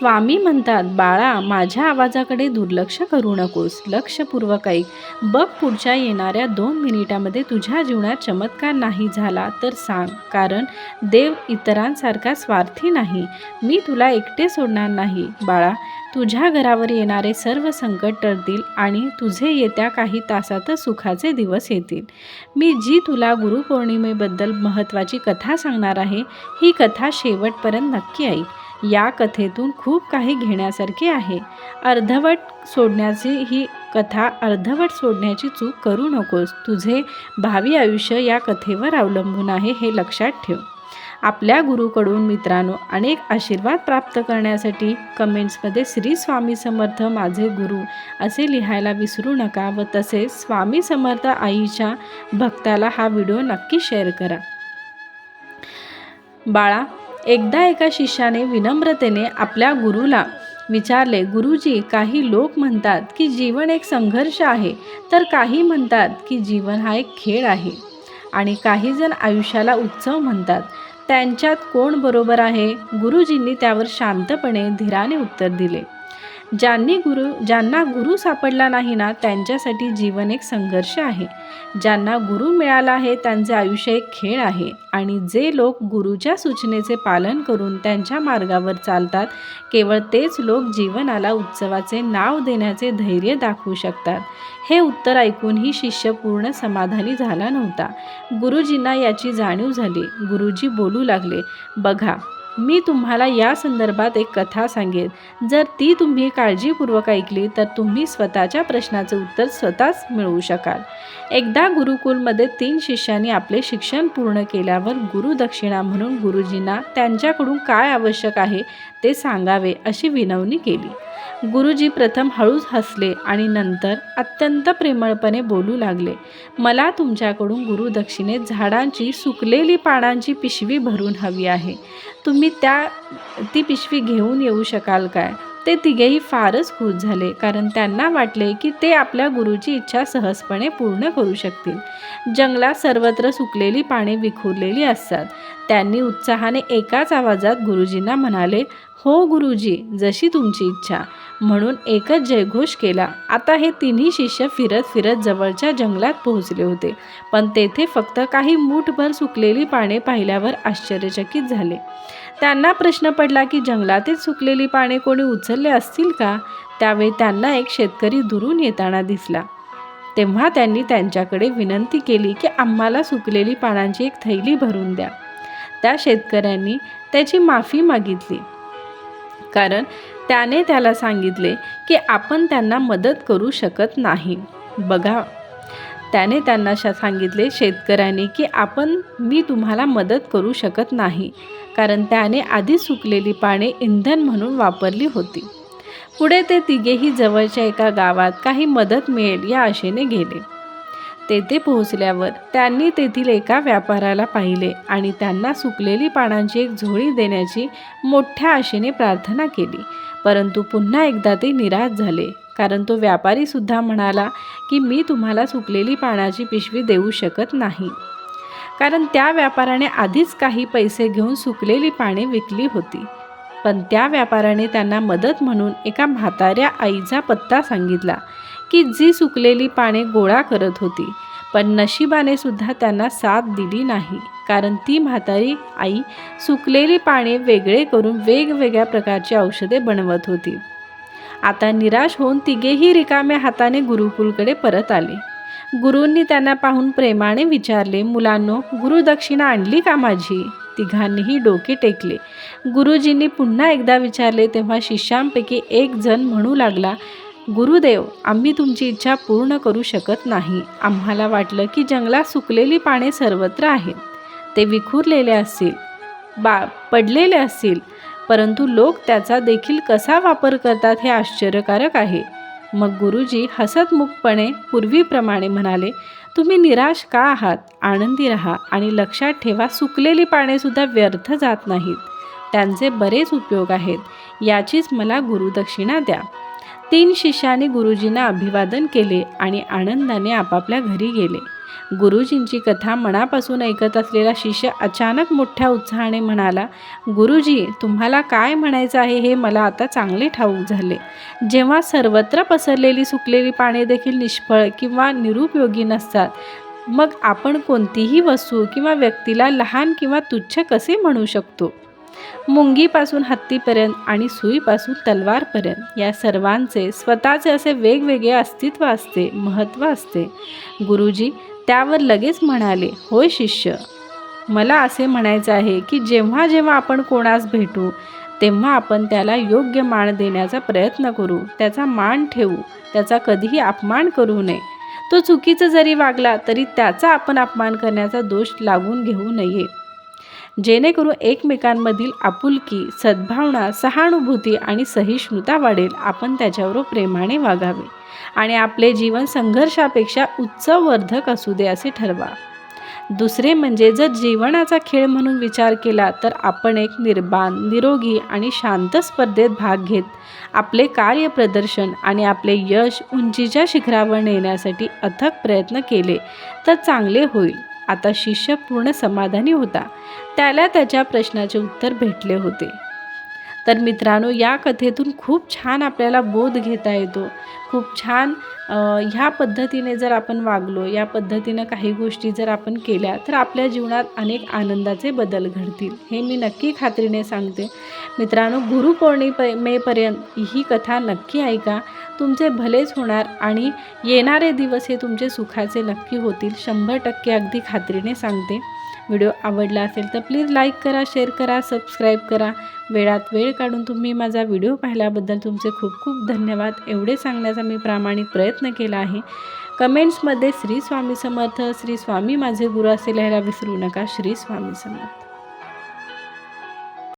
स्वामी म्हणतात बाळा माझ्या आवाजाकडे दुर्लक्ष करू नकोस. लक्षपूर्वक ऐक. बघ पुढच्या येणाऱ्या दोन मिनिटामध्ये तुझ्या जीवनात चमत्कार नाही झाला तर सांग. कारण देव इतरांसारखा स्वार्थी नाही. मी तुला एकटे सोडणार नाही. बाळा तुझ्या घरावर येणारे सर्व संकट टळतील आणि तुझे येत्या काही तासातच सुखाचे दिवस येतील. मी जी तुला गुरुपौर्णिमेबद्दल महत्त्वाची कथा सांगणार आहे ही कथा शेवटपर्यंत नक्की ऐक. या कथेतून खूप काही घेण्यासारखे आहे. अर्धवट सोडण्याची ही कथा अर्धवट सोडण्याची चूक करू नकोस. तुझे भावी आयुष्य या कथेवर अवलंबून आहे हे लक्षात ठेव. आपल्या गुरुकडून मित्रांनो अनेक आशीर्वाद प्राप्त करण्यासाठी कमेंट्समध्ये श्री स्वामी समर्थ माझे गुरु असे लिहायला विसरू नका व तसेच स्वामी समर्थ आईच्या भक्ताला हा व्हिडिओ नक्की शेअर करा. बाळा एकदा एका शिष्याने विनम्रतेने आपल्या गुरुला विचारले गुरुजी काही लोक म्हणतात की जीवन एक संघर्ष आहे तर काही म्हणतात की जीवन हा एक खेळ आहे. आणि काही जण आयुष्याला उत्सव म्हणतात. त्यांच्यात कोण बरोबर आहे? गुरुजींनी त्यावर शांतपणे धीराने उत्तर दिले. ज्यांनी गुरु ज्यांना गुरु सापडला नाही ना त्यांच्यासाठी जीवन एक संघर्ष आहे. ज्यांना गुरु मिळाला आहे त्यांचे आयुष्य एक खेळ आहे. आणि जे लोक गुरुच्या सूचनेचे पालन करून त्यांच्या मार्गावर चालतात केवळ तेच लोक जीवनाला उत्सवाचे नाव देण्याचे धैर्य दाखवू शकतात. हे उत्तर ऐकून ही शिष्य पूर्ण समाधानी झाला नव्हता. गुरुजींना याची जाणीव झाली. गुरुजी बोलू लागले बघा मी तुम्हाला या संदर्भात एक कथा सांगेन. जर ती तुम्ही काळजीपूर्वक ऐकली तर तुम्ही स्वतःच्या प्रश्नाचं उत्तर स्वतःच मिळवू शकाल. एकदा गुरुकुलमध्ये तीन शिष्यांनी आपले शिक्षण पूर्ण केल्यावर गुरुदक्षिणा म्हणून गुरुजींना त्यांच्याकडून काय आवश्यक आहे ते सांगावे अशी विनवणी केली. गुरुजी प्रथम हळूच हसले आणि नंतर अत्यंत प्रेमळपणे बोलू लागले. मला तुमच्याकडून गुरुदक्षिणेत झाडांची सुकलेली पानांची पिशवी भरून हवी आहे. तुम्ही त्या ती पिशवी घेऊन येऊ शकाल काय? ते तिघेही फारच खुश झाले कारण त्यांना वाटले की ते आपल्या गुरुची इच्छा सहजपणे पूर्ण करू शकतील. जंगलात सर्वत्र सुकलेली पाने विखुरलेली असतात. त्यांनी उत्साहाने एकाच आवाजात गुरुजींना म्हणाले हो गुरुजी जशी तुमची इच्छा. म्हणून एकच जयघोष केला. आता हे तिन्ही शिष्य फिरत फिरत जवळच्या जंगलात पोहोचले होते पण तेथे फक्त काही मूठभर सुकलेली पाने पाहिल्यावर आश्चर्यचकित झाले. त्यांना प्रश्न पडला की जंगलातील सुकलेली पाने कोणी उचलले असतील का? त्यावेळी त्यांना एक शेतकरी दुरून येताना दिसला. तेव्हा त्यांनी त्यांच्याकडे विनंती केली की आम्हाला सुकलेली पानांची एक थैली भरून द्या. त्या शेतकऱ्यांनी त्याची माफी मागितली. कारण त्याने त्याला सांगितले की आपण त्यांना मदत करू शकत नाही. बघा त्याने त्यांना शा सांगितले शेतकऱ्यांनी की आपण मी तुम्हाला मदत करू शकत नाही. कारण त्याने आधी सुकलेली पाने इंधन म्हणून वापरली होती. पुढे ते तिघेही जवळच्या एका गावात काही मदत मिळेल या आशेने गेले. तेथे पोहोचल्यावर त्यांनी तेथील एका व्यापाराला पाहिले आणि त्यांना सुकलेली पानांची एक झोळी देण्याची मोठ्या आशेने प्रार्थना केली. परंतु पुन्हा एकदा ते निराश झाले कारण तो व्यापारीसुद्धा म्हणाला की मी तुम्हाला सुकलेली पानाची पिशवी देऊ शकत नाही. कारण त्या व्यापाराने आधीच काही पैसे घेऊन सुकलेली पाने विकली होती. पण त्या व्यापाराने त्यांना मदत म्हणून एका म्हाताऱ्या आईचा पत्ता सांगितला की जी सुकलेली पाने गोळा करत होती पण नशिबाने सुद्धा त्यांना साथ दिली नाही. कारण ती म्हातारी आई सुकलेली पाने वेगळे करून वेगवेगळ्या प्रकारची औषधे बनवत होती. आता निराश होऊन तिघेही रिकाम्या हाताने गुरुकुलकडे परत आले. गुरूंनी त्यांना पाहून प्रेमाने विचारले मुलांनो गुरुदक्षिणा आणली का माझी? तिघांनीही डोके टेकले. गुरुजींनी पुन्हा एकदा विचारले तेव्हा शिष्यांपैकी एक जण म्हणू लागला गुरुदेव आम्ही तुमची इच्छा पूर्ण करू शकत नाही. आम्हाला वाटलं की जंगलात सुकलेली पाने सर्वत्र आहेत. ते विखुरलेले असतील बा पडलेले असतील परंतु लोक त्याचा देखील कसा वापर करतात हे आश्चर्यकारक आहे. मग गुरुजी हसतमुखपणे पूर्वीप्रमाणे म्हणाले तुम्ही निराश का आहात? आनंदी राहा आणि लक्षात ठेवा सुकलेली पानेसुद्धा व्यर्थ जात नाहीत. त्यांचे बरेच उपयोग आहेत. याचीच मला गुरुदक्षिणा द्या. तीन शिष्यांनी गुरुजींना अभिवादन केले आणि आनंदाने आपापल्या घरी गेले. गुरुजींची कथा मनापासून ऐकत असलेला शिष्य अचानक मोठ्या उत्साहाने म्हणाला गुरुजी तुम्हाला काय म्हणायचं आहे हे मला आता चांगले ठाऊक झाले. जेव्हा सर्वत्र पसरलेली सुकलेली पाने देखील निष्फळ किंवा निरुपयोगी नसतात मग आपण कोणतीही वस्तू किंवा व्यक्तीला लहान किंवा तुच्छ कसे म्हणू शकतो? मुंगीपासून हत्तीपर्यंत आणि सुईपासून तलवारपर्यंत. या सर्वांचे स्वतःचे असे वेगवेगळे अस्तित्व असते महत्त्व असते. गुरुजी त्यावर लगेच म्हणाले होय शिष्य मला असे म्हणायचे आहे की जेव्हा जेव्हा आपण कोणास भेटू तेव्हा आपण त्याला योग्य मान देण्याचा प्रयत्न करू त्याचा मान ठेवू त्याचा कधीही अपमान करू नये. तो चुकीचं जरी वागला तरी त्याचा आपण अपमान करण्याचा दोष लागून घेऊ नये. जेणेकरून एकमेकांमधील आपुलकी सद्भावना सहानुभूती आणि सहिष्णुता वाढेल. आपण त्याच्यावर प्रेमाने वागावे आणि आपले जीवन संघर्षापेक्षा उत्सववर्धक असू दे असे ठरवा. दुसरे म्हणजे जर जीवनाचा खेळ म्हणून विचार केला तर आपण एक निर्बाण निरोगी आणि शांत स्पर्धेत भाग घेत आपले कार्यप्रदर्शन आणि आपले यश उंचीच्या शिखरावर नेण्यासाठी अथक प्रयत्न केले तर चांगले होईल. आता शिष्य पूर्ण समाधानी होता. त्याला त्याच्या प्रश्नाचे उत्तर भेटले होते. तर मित्रांनो या कथेतून खूप छान आपल्याला बोध घेता येतो. खूप छान ह्या पद्धतीने जर आपण वागलो या पद्धतीनं काही गोष्टी जर आपण केल्या तर आपल्या जीवनात अनेक आनंदाचे बदल घडतील. हे मी नक्की खात्रीने सांगते. मित्रांनो गुरुपौर्णिमेपर्यंत ही कथा नक्की ऐका. तुमचे भलेच होणार आणि येणारे दिवस हे तुमचे सुखाचे नक्की होतील. शंभर टक्के अगदी खात्रीने सांगते. व्हिडिओ आवडला असेल तर प्लीज लाईक करा शेअर करा सबस्क्राईब करा. वेळात वेळ काढून तुम्ही माझा व्हिडिओ पाहिल्याबद्दल तुमचे खूप खूप धन्यवाद. एवढे सांगण्याचा मी प्रामाणिक प्रयत्न केला आहे. कमेंट्समध्ये श्री स्वामी समर्थ श्री स्वामी माझे गुरु असे लिहायला विसरू नका. श्री स्वामी समर्थ.